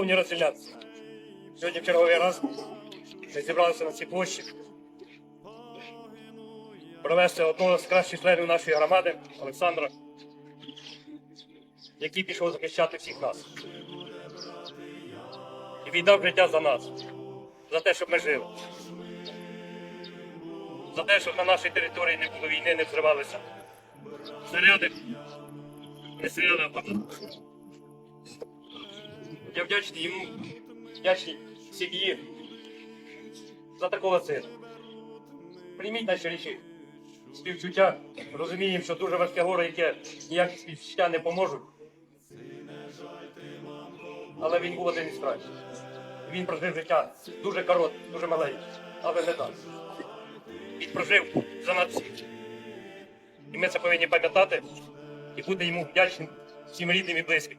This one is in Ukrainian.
Шановні розселянці, сьогодні черговий раз ми зібралися на цій площі провести одного з кращих членів нашої громади Олександра, який пішов захищати всіх нас. І віддав життя за нас, за те, щоб ми жили. За те, щоб на нашій території не було війни, не взривалися снаряди, не стріляли. Я вдячний йому, вдячний сім'ї за такого сина. Прийміть наші речі співчуття. Розуміємо, що дуже важке горе, яке ніякі співчуття не поможуть. Але він був один із кращих. Він прожив життя дуже коротке, дуже маленьке, але не так. Він прожив за нас. І ми це повинні пам'ятати і бути йому вдячним всім рідним і близьким.